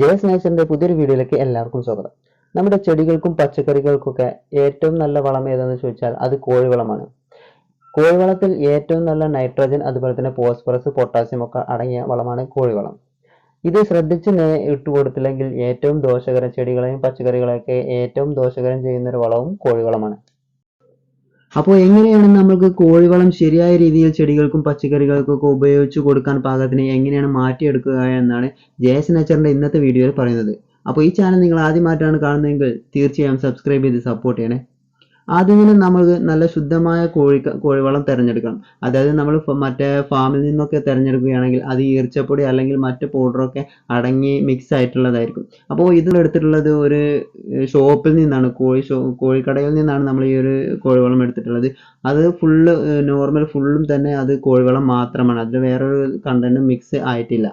ജയസ് നേച്ചറിന്റെ പുതിയൊരു വീഡിയോയിലേക്ക് എല്ലാവർക്കും സ്വാഗതം. നമ്മുടെ ചെടികൾക്കും പച്ചക്കറികൾക്കൊക്കെ ഏറ്റവും നല്ല വളം ഏതെന്ന് ചോദിച്ചാൽ അത് കോഴിവളമാണ്. കോഴിവളത്തിൽ ഏറ്റവും നല്ല നൈട്രജൻ അതുപോലെ തന്നെ ഫോസ്ഫറസ് പൊട്ടാസ്യം ഒക്കെ അടങ്ങിയ വളമാണ് കോഴിവളം. ഇത് ശ്രദ്ധിച്ച് ഇട്ട് കൊടുത്തില്ലെങ്കിൽ ഏറ്റവും ദോഷകരം ചെടികളെയും പച്ചക്കറികളെയൊക്കെ ഏറ്റവും ദോഷകരം ചെയ്യുന്ന ഒരു വളവും കോഴിവളമാണ്. അപ്പോൾ എങ്ങനെയാണ് നമുക്ക് കോഴിവളം ശരിയായ രീതിയിൽ ചെടികൾക്കും പച്ചക്കറികൾക്കൊക്കെ ഉപയോഗിച്ച് കൊടുക്കാൻ പാകത്തിന് എങ്ങനെയാണ് മാറ്റിയെടുക്കുക എന്നാണ് ജയസ് നേച്ചറിന്റെ ഇന്നത്തെ വീഡിയോയിൽ പറയുന്നത്. അപ്പോൾ ഈ ചാനൽ നിങ്ങൾ ആദ്യമായിട്ടാണ് കാണുന്നതെങ്കിൽ തീർച്ചയായും സബ്സ്ക്രൈബ് ചെയ്ത് സപ്പോർട്ട് ചെയ്യണേ. ആദ്യം തന്നെ നമുക്ക് നല്ല ശുദ്ധമായ കോഴി കോഴിവളം തിരഞ്ഞെടുക്കണം. അതായത് നമ്മൾ മറ്റേ ഫാമിൽ നിന്നൊക്കെ തിരഞ്ഞെടുക്കുകയാണെങ്കിൽ അത് ഈർച്ചപ്പൊടി അല്ലെങ്കിൽ മറ്റ് പൗഡറൊക്കെ അടങ്ങി മിക്സ് ആയിട്ടുള്ളതായിരിക്കും. അപ്പോൾ ഇതിൽ എടുത്തിട്ടുള്ളത് ഒരു ഷോപ്പിൽ നിന്നാണ്. കോഴി ഷോ കോഴിക്കടയിൽ നിന്നാണ് നമ്മൾ ഈ ഒരു കോഴിവളം എടുത്തിട്ടുള്ളത്. അത് ഫുള്ള് നോർമൽ ഫുള്ളും തന്നെ അത് കോഴിവളം മാത്രമാണ്. അതിൽ വേറൊരു കണ്ടന്റും മിക്സ് ആയിട്ടില്ല.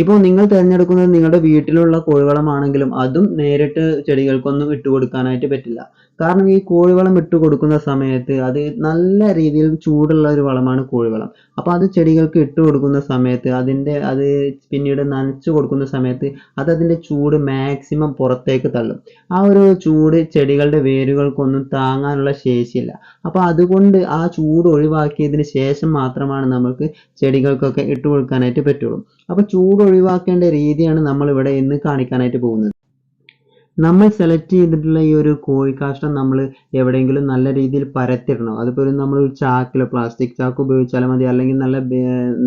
ഇപ്പോൾ നിങ്ങൾ തിരഞ്ഞെടുക്കുന്നത് നിങ്ങളുടെ വീട്ടിലുള്ള കോഴിവളമാണെങ്കിലും അതും നേരിട്ട് ചെടികൾക്കൊന്നും ഇട്ട് കൊടുക്കാനായിട്ട് പറ്റില്ല. കാരണം ഈ കോഴിവളം ഇട്ടു കൊടുക്കുന്ന സമയത്ത് അത് നല്ല രീതിയിൽ ചൂടുള്ള ഒരു വളമാണ് കോഴിവളം. അപ്പോൾ അത് ചെടികൾക്ക് ഇട്ടു കൊടുക്കുന്ന സമയത്ത് അതിന്റെ അത് പിന്നീട് നനച്ചു കൊടുക്കുന്ന സമയത്ത് അത് അതിന്റെ ചൂട് മാക്സിമം പുറത്തേക്ക് തള്ളും. ആ ഒരു ചൂട് ചെടികളുടെ വേരുകൾക്കൊന്നും താങ്ങാനുള്ള ശേഷിയില്ല. അപ്പോൾ അതുകൊണ്ട് ആ ചൂട് ഒഴിവാക്കിയതിന് ശേഷം മാത്രമാണ് നമുക്ക് ചെടികൾക്കൊക്കെ ഇട്ടു കൊടുക്കാനായിട്ട് പറ്റുള്ളൂ. അപ്പോൾ ചൂട് ഒഴിവാക്കേണ്ട രീതിയാണ് നമ്മൾ ഇവിടെ ഇന്ന് കാണിക്കാനായിട്ട് പോകുന്നത്. നമ്മൾ സെലക്ട് ചെയ്തിട്ടുള്ള ഈ ഒരു കോഴിക്കാഷ്ടം നമ്മൾ എവിടെയെങ്കിലും നല്ല രീതിയിൽ പരത്തിടണം. അതിപ്പോൾ നമ്മൾ ഒരു ചാക്കിലോ പ്ലാസ്റ്റിക് ചാക്ക് ഉപയോഗിച്ചാലും മതി. അല്ലെങ്കിൽ നല്ല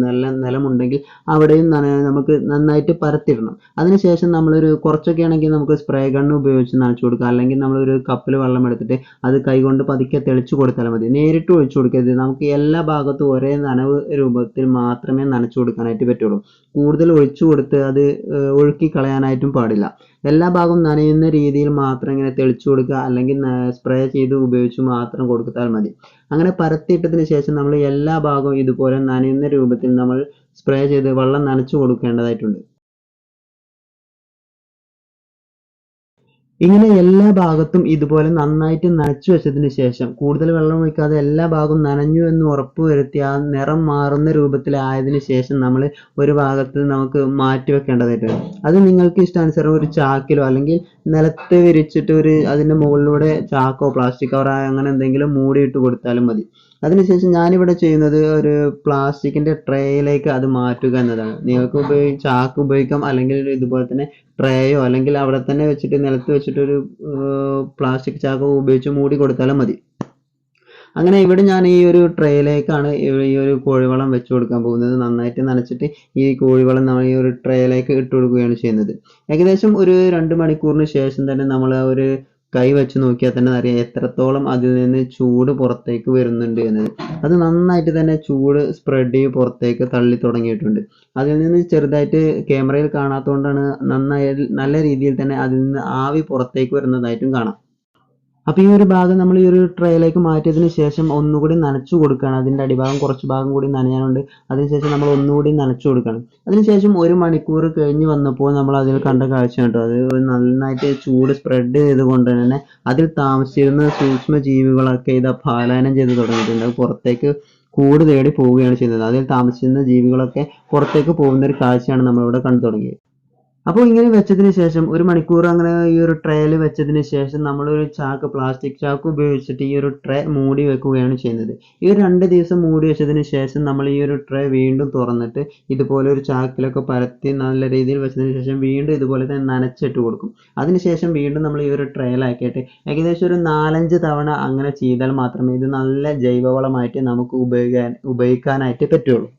നല്ല നിലമുണ്ടെങ്കിൽ അവിടെയും നമുക്ക് നന്നായിട്ട് പരത്തിടണം. അതിനുശേഷം നമ്മളൊരു കുറച്ചൊക്കെ ആണെങ്കിൽ നമുക്ക് സ്പ്രേ ഗണ്ണ് ഉപയോഗിച്ച് നനച്ചു കൊടുക്കാം. അല്ലെങ്കിൽ നമ്മളൊരു കപ്പിൽ വെള്ളം എടുത്തിട്ട് അത് കൈകൊണ്ട് പതുക്കെ തെളിച്ചു കൊടുത്താൽ മതി. നേരിട്ട് ഒഴിച്ചു കൊടുക്കരുത്. നമുക്ക് എല്ലാ ഭാഗത്തും ഒരേ നനവ് രൂപത്തിൽ മാത്രമേ നനച്ചു കൊടുക്കാനായിട്ട് പറ്റുള്ളൂ. കൂടുതൽ ഒഴിച്ചു കൊടുത്ത് അത് ഒഴുക്കി കളയാനായിട്ടും പാടില്ല. എല്ലാ ഭാഗവും നനയുന്ന രീതിയിൽ മാത്രം ഇങ്ങനെ തെളിച്ചു കൊടുക്കുക അല്ലെങ്കിൽ സ്പ്രേ ചെയ്ത് ഉപയോഗിച്ച് മാത്രം കൊടുത്താൽ മതി. അങ്ങനെ പരത്തിയിട്ടതിന് ശേഷം നമ്മൾ എല്ലാ ഭാഗവും ഇതുപോലെ നനയുന്ന രൂപത്തിൽ നമ്മൾ സ്പ്രേ ചെയ്ത് വെള്ളം നനച്ചു കൊടുക്കേണ്ടതായിട്ടുണ്ട്. ഇങ്ങനെ എല്ലാ ഭാഗത്തും ഇതുപോലെ നന്നായിട്ട് നനച്ചു വെച്ചതിന് ശേഷം കൂടുതൽ വെള്ളം ഒഴിക്കാതെ എല്ലാ ഭാഗവും നനഞ്ഞു എന്ന് ഉറപ്പുവരുത്തി ആ നിറം മാറുന്ന രൂപത്തിലായതിനു ശേഷം നമ്മൾ ഒരു ഭാഗത്ത് നമുക്ക് മാറ്റി വെക്കേണ്ടതായിട്ടുണ്ട് അത് നിങ്ങൾക്ക് ഇഷ്ടാനുസരണം ഒരു ചാക്കിലോ അല്ലെങ്കിൽ നിലത്ത് വിരിച്ചിട്ട് ഒരു അതിന്റെ മുകളിലൂടെ ചാക്കോ പ്ലാസ്റ്റിക് കവറോ അങ്ങനെ എന്തെങ്കിലും മൂടിയിട്ട് കൊടുത്താലും മതി. അതിനുശേഷം ഞാനിവിടെ ചെയ്യുന്നത് ഒരു പ്ലാസ്റ്റിക്കിന്റെ ട്രേയിലേക്ക് അത് മാറ്റുക എന്നതാണ്. നിങ്ങൾക്ക് ഉപയോഗി ചാക്ക് ഉപയോഗിക്കാം അല്ലെങ്കിൽ ഇതുപോലെ തന്നെ ട്രേയോ അല്ലെങ്കിൽ അവിടെ തന്നെ വെച്ചിട്ട് നിലത്ത് വെച്ചിട്ട് ഒരു പ്ലാസ്റ്റിക് ചാക്ക് ഉപയോഗിച്ച് മൂടി കൊടുത്താലും മതി. അങ്ങനെ ഇവിടെ ഞാൻ ഈ ഒരു ട്രേയിലേക്കാണ് ഈ ഒരു കോഴിവളം വെച്ച് കൊടുക്കാൻ പോകുന്നത്. നന്നായിട്ട് നനച്ചിട്ട് ഈ കോഴിവളം നമ്മൾ ഈ ഒരു ട്രേയിലേക്ക് ഇട്ട് കൊടുക്കുകയാണ് ചെയ്യുന്നത്. ഏകദേശം ഒരു രണ്ട് മണിക്കൂറിന് ശേഷം തന്നെ നമ്മൾ ഒരു കൈ വെച്ച് നോക്കിയാൽ തന്നെ അറിയാം എത്രത്തോളം അതിൽ നിന്ന് ചൂട് പുറത്തേക്ക് വരുന്നുണ്ട് എന്നത് അത് നന്നായിട്ട് തന്നെ ചൂട് സ്പ്രെഡ് ചെയ്ത് പുറത്തേക്ക് തള്ളി തുടങ്ങിയിട്ടുണ്ട്. അതിൽ നിന്ന് ചെറുതായിട്ട് ക്യാമറയിൽ കാണാത്തതുകൊണ്ടാണ് നന്നായി നല്ല രീതിയിൽ തന്നെ അതിൽ നിന്ന് ആവി പുറത്തേക്ക് വരുന്നതായിട്ടും കാണാം. അപ്പോൾ ഈ ഒരു ഭാഗം നമ്മൾ ഈ ഒരു ട്രേയിലേക്ക് മാറ്റിയതിന് ശേഷം ഒന്നുകൂടി നനച്ചു കൊടുക്കുകയാണ്. അതിന്റെ അടിഭാഗം കുറച്ച് ഭാഗം കൂടി നനയാനുണ്ട്. അതിനുശേഷം നമ്മൾ ഒന്നുകൂടി നനച്ചു കൊടുക്കണം അതിനുശേഷം ഒരു മണിക്കൂർ കഴിഞ്ഞ് വന്നപ്പോൾ നമ്മൾ അതിൽ കണ്ട കാഴ്ച കേട്ടോ അത് നന്നായിട്ട് ചൂട് സ്പ്രെഡ് ചെയ്തുകൊണ്ട് തന്നെ അതിൽ താമസിച്ചിരുന്ന സൂക്ഷ്മ ജീവികളൊക്കെ ഇത് പലായനം ചെയ്ത് തുടങ്ങിയിട്ടുണ്ട്. പുറത്തേക്ക് കൂട് തേടി പോവുകയാണ് ചെയ്യുന്നത് അതിൽ താമസിച്ചിരുന്ന ജീവികളൊക്കെ പുറത്തേക്ക് പോകുന്ന ഒരു കാഴ്ചയാണ് നമ്മളിവിടെ കണ്ടു തുടങ്ങിയത്. അപ്പോൾ ഇങ്ങനെ വെച്ചതിന് ശേഷം ഒരു മണിക്കൂർ അങ്ങനെ ഈ ഒരു ട്രേയിൽ വെച്ചതിന് ശേഷം നമ്മളൊരു ചാക്ക് പ്ലാസ്റ്റിക് ചാക്ക് ഉപയോഗിച്ചിട്ട് ഈ ഒരു ട്രേ മൂടി വെക്കുകയാണ് ചെയ്യുന്നത്. ഈ ഒരു രണ്ട് ദിവസം മൂടി വെച്ചതിന് ശേഷം നമ്മൾ ഈ ഒരു ട്രേ വീണ്ടും തുറന്നിട്ട് ഇതുപോലെ ഒരു ചാക്കിലൊക്കെ പരത്തി നല്ല രീതിയിൽ വെച്ചതിന് ശേഷം വീണ്ടും ഇതുപോലെ തന്നെ നനച്ചിട്ട് കൊടുക്കും. അതിനുശേഷം വീണ്ടും നമ്മൾ ഈ ഒരു ട്രേയിലാക്കിയിട്ട് ഏകദേശം ഒരു നാലഞ്ച് തവണ അങ്ങനെ ചെയ്താൽ മാത്രമേ ഇത് നല്ല ജൈവവളമായിട്ട് നമുക്ക് ഉപയോഗിക്കാൻ ഉപയോഗിക്കാനായിട്ട് പറ്റുള്ളൂ.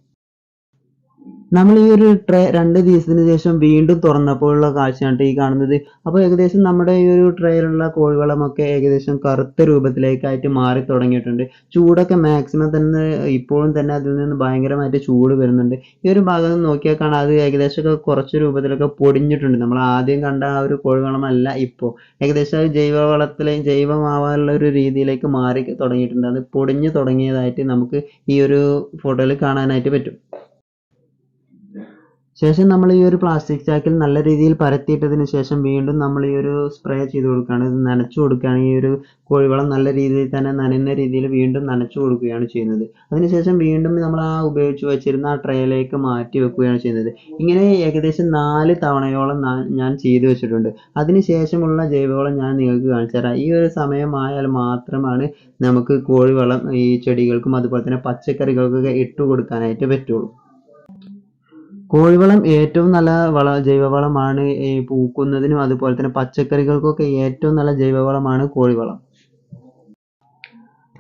നമ്മൾ ഈ ഒരു ട്രേ രണ്ട് ദിവസത്തിന് ശേഷം വീണ്ടും തുറന്നപ്പോഴുള്ള കാഴ്ചയാണ് ഈ കാണുന്നത്. അപ്പോൾ ഏകദേശം നമ്മുടെ ഈ ഒരു ട്രേയിലുള്ള കോഴിവളമൊക്കെ ഏകദേശം കറുത്ത രൂപത്തിലേക്കായിട്ട് മാറി തുടങ്ങിയിട്ടുണ്ട്. ചൂടൊക്കെ മാക്സിമം തന്നെ ഇപ്പോഴും തന്നെ അതിൽ നിന്ന് ഭയങ്കരമായിട്ട് ചൂട് വരുന്നുണ്ട്. ഈ ഒരു ഭാഗം നോക്കിയാൽ കാണാം അത് ഏകദേശമൊക്കെ കുറച്ച് രൂപത്തിലൊക്കെ പൊടിഞ്ഞിട്ടുണ്ട്. നമ്മൾ ആദ്യം കണ്ട ആ ഒരു കോഴിവളമല്ല ഇപ്പോൾ. ഏകദേശം ജൈവവളത്തിലെ ജൈവമാവാനുള്ള ഒരു രീതിയിലേക്ക് മാറി തുടങ്ങിയിട്ടുണ്ട്. അത് പൊടിഞ്ഞു തുടങ്ങിയതായിട്ട് നമുക്ക് ഈ ഒരു ഫോട്ടോയിൽ കാണാനായിട്ട് പറ്റും. ശേഷം നമ്മൾ ഈ ഒരു പ്ലാസ്റ്റിക് ചാക്കിൽ നല്ല രീതിയിൽ പരത്തിയിട്ടതിന് ശേഷം വീണ്ടും നമ്മൾ ഈ ഒരു സ്പ്രേ ചെയ്ത് കൊടുക്കുകയാണ്. ഇത് നനച്ചു കൊടുക്കുകയാണ്. ഈ ഒരു കോഴിവളം നല്ല രീതിയിൽ തന്നെ നനയുന്ന രീതിയിൽ വീണ്ടും നനച്ചു കൊടുക്കുകയാണ് ചെയ്യുന്നത്. അതിനുശേഷം വീണ്ടും നമ്മൾ ആ ഉപയോഗിച്ച് വെച്ചിരുന്ന ആ ട്രേയിലേക്ക് മാറ്റി വെക്കുകയാണ് ചെയ്യുന്നത്. ഇങ്ങനെ ഏകദേശം നാല് തവണയോളം ഞാൻ ചെയ്തു വെച്ചിട്ടുണ്ട്. അതിനുശേഷമുള്ള ജൈവവളം ഞാൻ നിങ്ങൾക്ക് കാണിച്ചു തരാം. ഈ ഒരു സമയമായാൽ മാത്രമാണ് നമുക്ക് കോഴിവളം ഈ ചെടികൾക്കും അതുപോലെ തന്നെ പച്ചക്കറികൾക്കൊക്കെ ഇട്ട് കൊടുക്കാനായിട്ട് പറ്റുള്ളൂ. കോഴിവളം ഏറ്റവും നല്ല വള ജൈവവളമാണ് ഈ പൂക്കുന്നതിനും അതുപോലെ തന്നെ പച്ചക്കറികൾക്കൊക്കെ ഏറ്റവും നല്ല ജൈവവളമാണ് കോഴിവളം.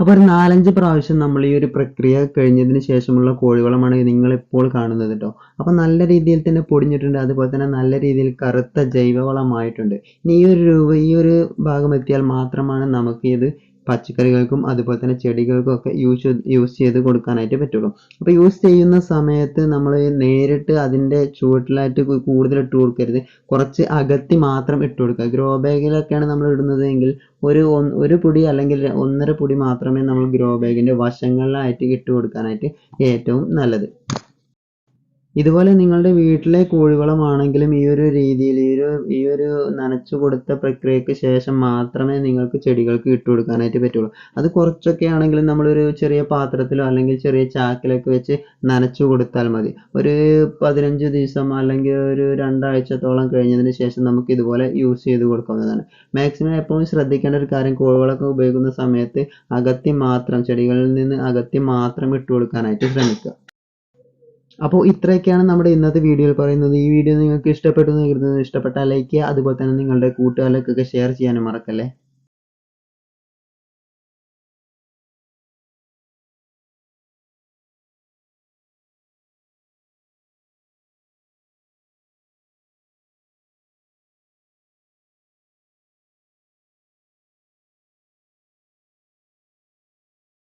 അപ്പോൾ ഒരു നാലഞ്ച് പ്രാവശ്യം നമ്മൾ ഈ ഒരു പ്രക്രിയ കഴിഞ്ഞതിന് ശേഷമുള്ള കോഴിവളമാണ് നിങ്ങൾ ഇപ്പോൾ കാണുന്നത് കേട്ടോ അപ്പോൾ നല്ല രീതിയിൽ തന്നെ പൊടിഞ്ഞിട്ടുണ്ട് അതുപോലെ തന്നെ നല്ല രീതിയിൽ കറുത്ത ജൈവവളമായിട്ടുണ്ട്. ഇനി ഈ ഒരു രൂപ ഈ ഒരു ഭാഗം എത്തിയാൽ മാത്രമാണ് നമുക്ക് ഇത് പച്ചക്കറികൾക്കും അതുപോലെ തന്നെ ചെടികൾക്കും ഒക്കെ യൂസ് യൂസ് ചെയ്ത് കൊടുക്കാനായിട്ട് പറ്റുള്ളൂ. അപ്പോൾ യൂസ് ചെയ്യുന്ന സമയത്ത് നമ്മൾ നേരിട്ട് അതിന്റെ ചുവട്ടിലായിട്ട് കൂടുതൽ ഇട്ട് കൊടുക്കരുത്. കുറച്ച് അകത്തി മാത്രം ഇട്ട് കൊടുക്കുക. ഗ്രോ ബാഗിലൊക്കെയാണ് നമ്മൾ ഇടുന്നത് എങ്കിൽ ഒരു ഒരു പൊടി അല്ലെങ്കിൽ ഒന്നര പൊടി മാത്രമേ നമ്മൾ ഗ്രോ ബാഗിന്റെ വശങ്ങളിലായിട്ട് ഇട്ട് കൊടുക്കാനായിട്ട് ഏറ്റവും നല്ലത്. ഇതുപോലെ നിങ്ങളുടെ വീട്ടിലെ കോഴിവളമാണെങ്കിലും ഈ ഒരു രീതിയിൽ ഈ ഒരു ഈ ഒരു നനച്ചു കൊടുത്ത പ്രക്രിയക്ക് ശേഷം മാത്രമേ നിങ്ങൾക്ക് ചെടികൾക്ക് ഇട്ട് കൊടുക്കാനായിട്ട് പറ്റുള്ളൂ. അത് കുറച്ചൊക്കെ ആണെങ്കിലും നമ്മളൊരു ചെറിയ പാത്രത്തിലോ അല്ലെങ്കിൽ ചെറിയ ചാക്കിലൊക്കെ വെച്ച് നനച്ചു കൊടുത്താൽ മതി. ഒരു പതിനഞ്ച് ദിവസം അല്ലെങ്കിൽ ഒരു രണ്ടാഴ്ചത്തോളം കഴിഞ്ഞതിന് ശേഷം നമുക്ക് ഇതുപോലെ യൂസ് ചെയ്ത് കൊടുക്കാവുന്നതാണ്. മാക്സിമം എപ്പോഴും ശ്രദ്ധിക്കേണ്ട ഒരു കാര്യം കോഴിവളമൊക്കെ ഉപയോഗിക്കുന്ന സമയത്ത് അകത്തി മാത്രം ചെടികളിൽ നിന്ന് അകത്തി മാത്രം ഇട്ട് കൊടുക്കാനായിട്ട് ശ്രമിക്കുക. അപ്പോൾ ഇത്രയൊക്കെയാണ് നമ്മുടെ ഇന്നത്തെ വീഡിയോയിൽ പറയുന്നത്. ഈ വീഡിയോ നിങ്ങൾക്ക് ഇഷ്ടപ്പെട്ടു എന്ന് കരുതുന്നു. ഇഷ്ടപ്പെട്ടാൽ ലൈക്ക് ചെയ്യുക. അതുപോലെ തന്നെ നിങ്ങളുടെ കൂട്ടുകാർക്കൊക്കെ ഷെയർ ചെയ്യാനും മറക്കല്ലേ?